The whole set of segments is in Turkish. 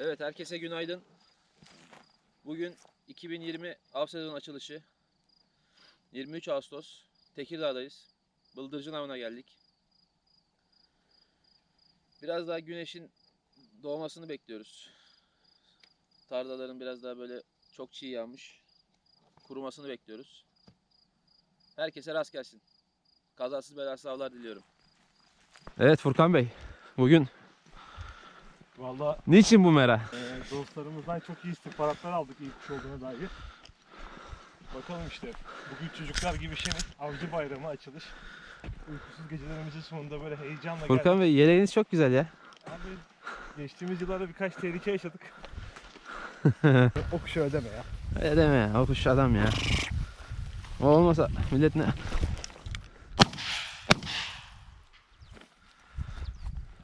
Herkese günaydın. Bugün 2020 av sezonu açılışı. 23 Ağustos. Tekirdağ'dayız. Bıldırcın avına geldik. Biraz daha güneşin doğmasını bekliyoruz. Tarlaların biraz daha böyle çok çiğ yağmış. Kurumasını bekliyoruz. Herkese rast gelsin. Kazasız belasız avlar diliyorum. Evet Furkan Bey. Bugün Valla niçin bu mera? e, dostlarımızdan çok iyi istihbaratlar aldık iyi kuş olduğuna dair. Bakalım işte bugün çocuklar gibi şenit avcı bayramı açılış. Uykusuz gecelerimizin sonunda böyle heyecanla geldik. Furkan Bey yeleğiniz çok güzel ya. Abi geçtiğimiz yıllarda birkaç tehlike yaşadık. o kuşu ödeme ya. Öyle deme ya. O kuş adam ya. O olmasa millet ne?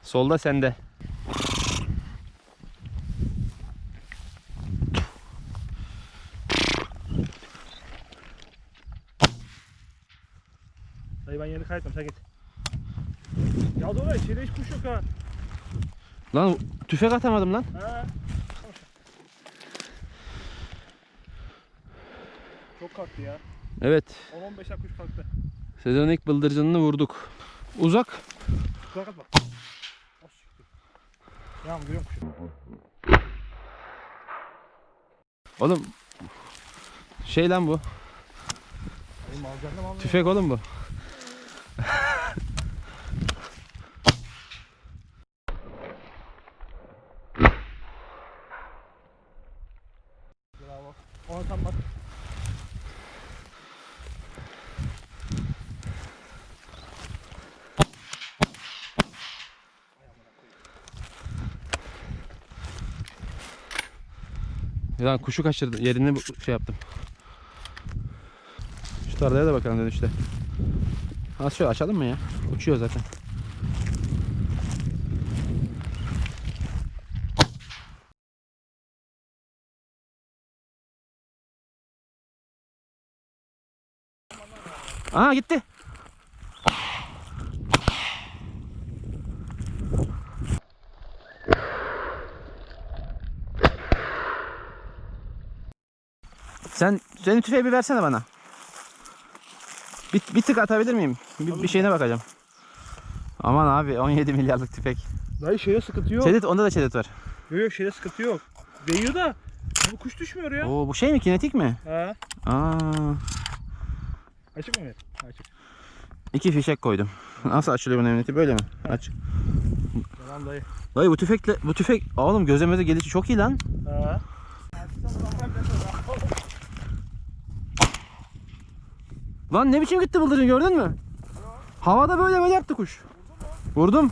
Solda sende. Ben yerini kaybetmem sen git. Ya doğru içeride hiç kuş yok ha. Lan tüfek atamadım lan. Ha. Çok kalktı ya. Evet. 10-15 dakika kuş kalktı. Sezonun ilk bıldırcınını vurduk. Uzak. Kulak atma. O siktir. Ya görüyorum kuşu. Oğlum. Şey lan bu. Tüfek oğlum bu. Tam bak. Lan kuşu kaçırdım. Yerini şey yaptım. Şu tarlaya da bakalım dönüşte. Az şöyle açalım mı ya? Uçuyor zaten. Aa gitti. Sen senin tüfeği bir versene bana. Bir, bir tık atabilir miyim? Bir, bir şeyine bakacağım. Aman abi 17 milyarlık tüfek. Dayı şeyde sıkıntı yok. Çedet onda da çedet var. Yok yok şeyde sıkıntı yok. Değiyor da bu kuş düşmüyor ya. Oo bu şey mi kinetik mi? Ha. Aa, Açık mı? Açık. iki fişek koydum. Nasıl açılıyor bunun emniyeti böyle mi? Aç. Yalan dayı. Dayı bu tüfekle bu tüfek oğlum gözlemede gelişi çok iyi lan. Ha. Lan ne biçim gitti bıldırcın gördün mü? Havada böyle böyle yaptı kuş. Vurdum.